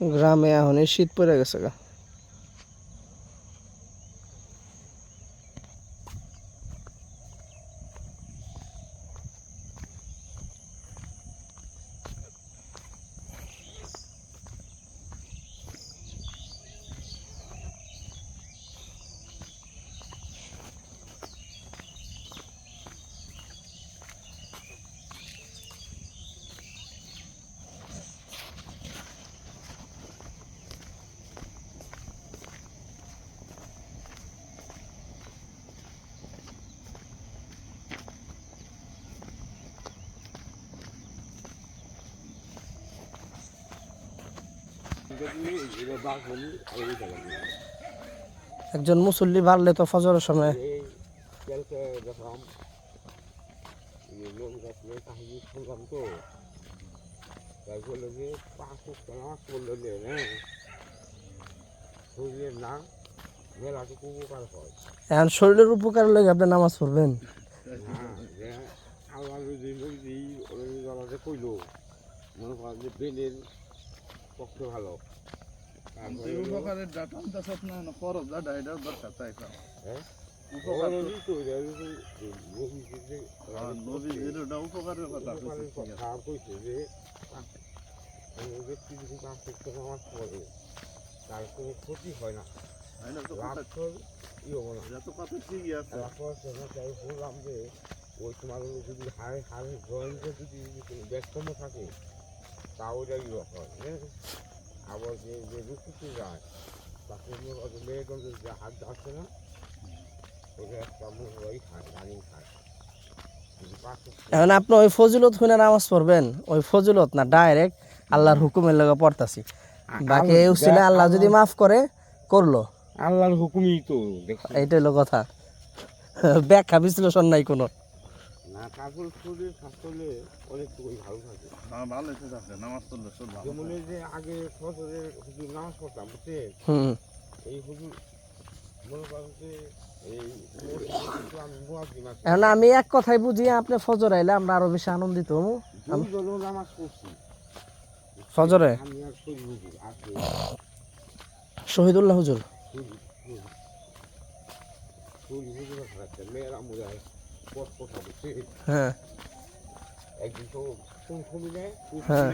গ্রামে এখন এই শীত পড়ে গেছে গা একজন মুসল্লি বাড়লে তো ফজরের সময় হ্যাঁ হয় এখন শরীরের উপকার লাগে আপনি নামাজ পড়বেন? হ্যাঁ যে আল্লাহ যদি নদী যে কইলো, মনে করেন যে পক্ষে ভালো। উপকারের ডাটা না দরকার তাই উপকারের কথা কইছে, যে ব্যক্তি যদি তার কোনো ক্ষতি হয় না। এটা তো কথা রাতভর ই হব না। এটা কথা ঠিকই আছে। তারপর বললাম যে ওই তোমার যদি হাড়ে হাড়ে জয়েন্টে যদি ব্যস্তম থাকে হয় হ্যাঁ আবার যে যে যে হাত যাচ্ছে না ওটা একটা মুখ খায় রানিং খায় এখন আপনি ওই ফজিলত শুনে নামাজ পড়বেন ওই ফজিলত না ডাইরেক্ট আল্লাহর হুকুমের লগে পড়তাছি বাকি এই উসিলে আল্লাহ যদি মাফ করে করল আল্লাহর হুকুমই তো দেখো এইটাই হলো কথা ব্যাখ্যা বিশ্লেষণ নাই কোনো শরীর অনেকটুকুই ভালো থাকে। হ্যাঁ ভালো ঠিক আছে নামাজ পড়লে সব ভালো যেমন যে আগে হুজুর নামাজ পড়তাম এই হুজুর আমি এখন আমি এক কথাই বুঝি আপনি ফজর আইলে আমরা আরও বেশি আনন্দিত হব। দুইজনও নামাজ পড়ছি। ফজরে? শহীদুল্লাহ হুজুর? হয়। একদিন তো হ্যাঁ।